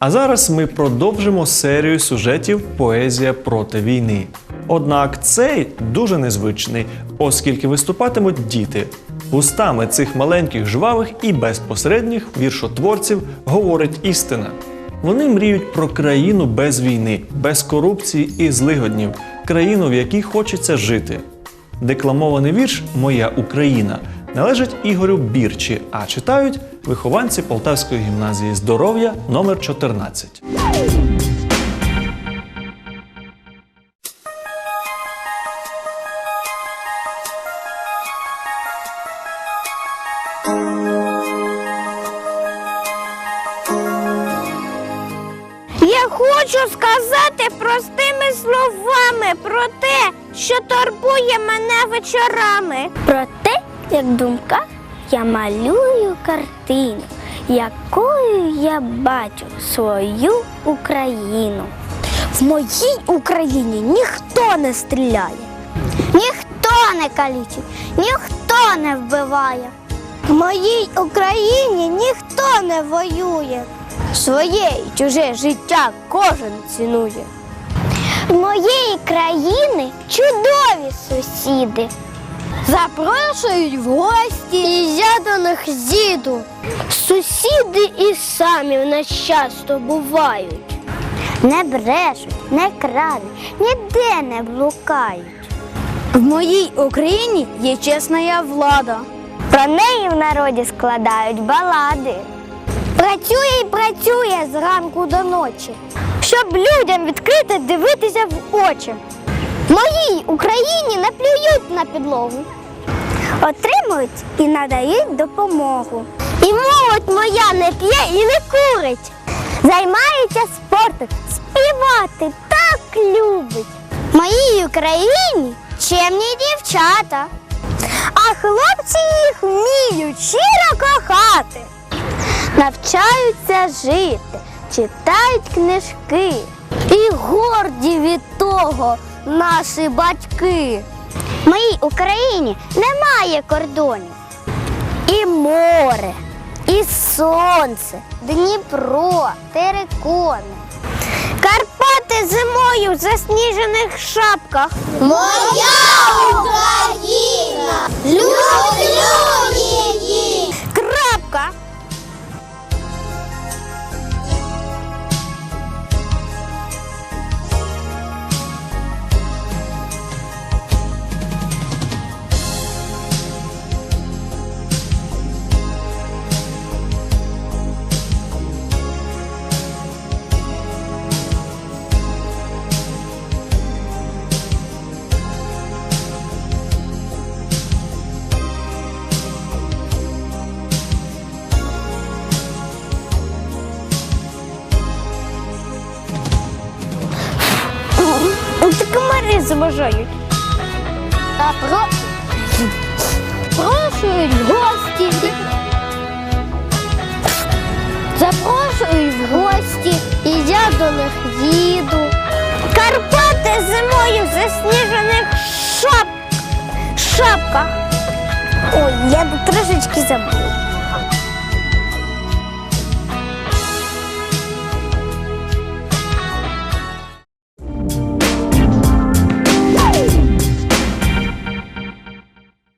А зараз ми продовжимо серію сюжетів Поезія проти війни. Однак цей дуже незвичний, оскільки виступатимуть діти. Устами цих маленьких, жвавих і безпосередніх віршотворців говорить істина. Вони мріють про країну без війни, без корупції і злигоднів, країну, в якій хочеться жити. Декламований вірш Моя Україна належить Ігорю Бірчі, а читають вихованці Полтавської гімназії здоров'я номер 14. Я хочу сказати простими словами про те, що турбує мене вечорами. Про те, як в думках я малюю картину, якою я бачу свою Україну. В моїй Україні ніхто не стріляє, ніхто не калічить, ніхто не вбиває. В моїй Україні ніхто не воює. Своє і чуже життя кожен цінує. В моєї країни чудові сусіди. Запрошують в гості і я до них зіду. Сусіди і самі в нас часто бувають. Не брешуть, не крадуть, ніде не блукають. В моїй Україні є чесна влада. Про неї в народі складають балади. Працює і працює зранку до ночі, щоб людям відкрити дивитися в очі. Моїй Україні не плюють на підлогу, отримують і надають допомогу. І молодь моя не п'є і не курить. Займається спортом, співати так любить. Моїй Україні чемні дівчата, а хлопці їх вміють щиро кохати навчаються жити, читають книжки. І горді від того наші батьки. В моїй Україні немає кордонів. І море, і сонце, Дніпро, терикони. Карпати зимою в засніжених шапках. Моя Україна! Люблю Комари заважають. Та про... Запрошують в гості. Запрошують в гості, і я до них їду. Карпати зимою в засніжених шап... шапках. Ой, я б трошечки забув.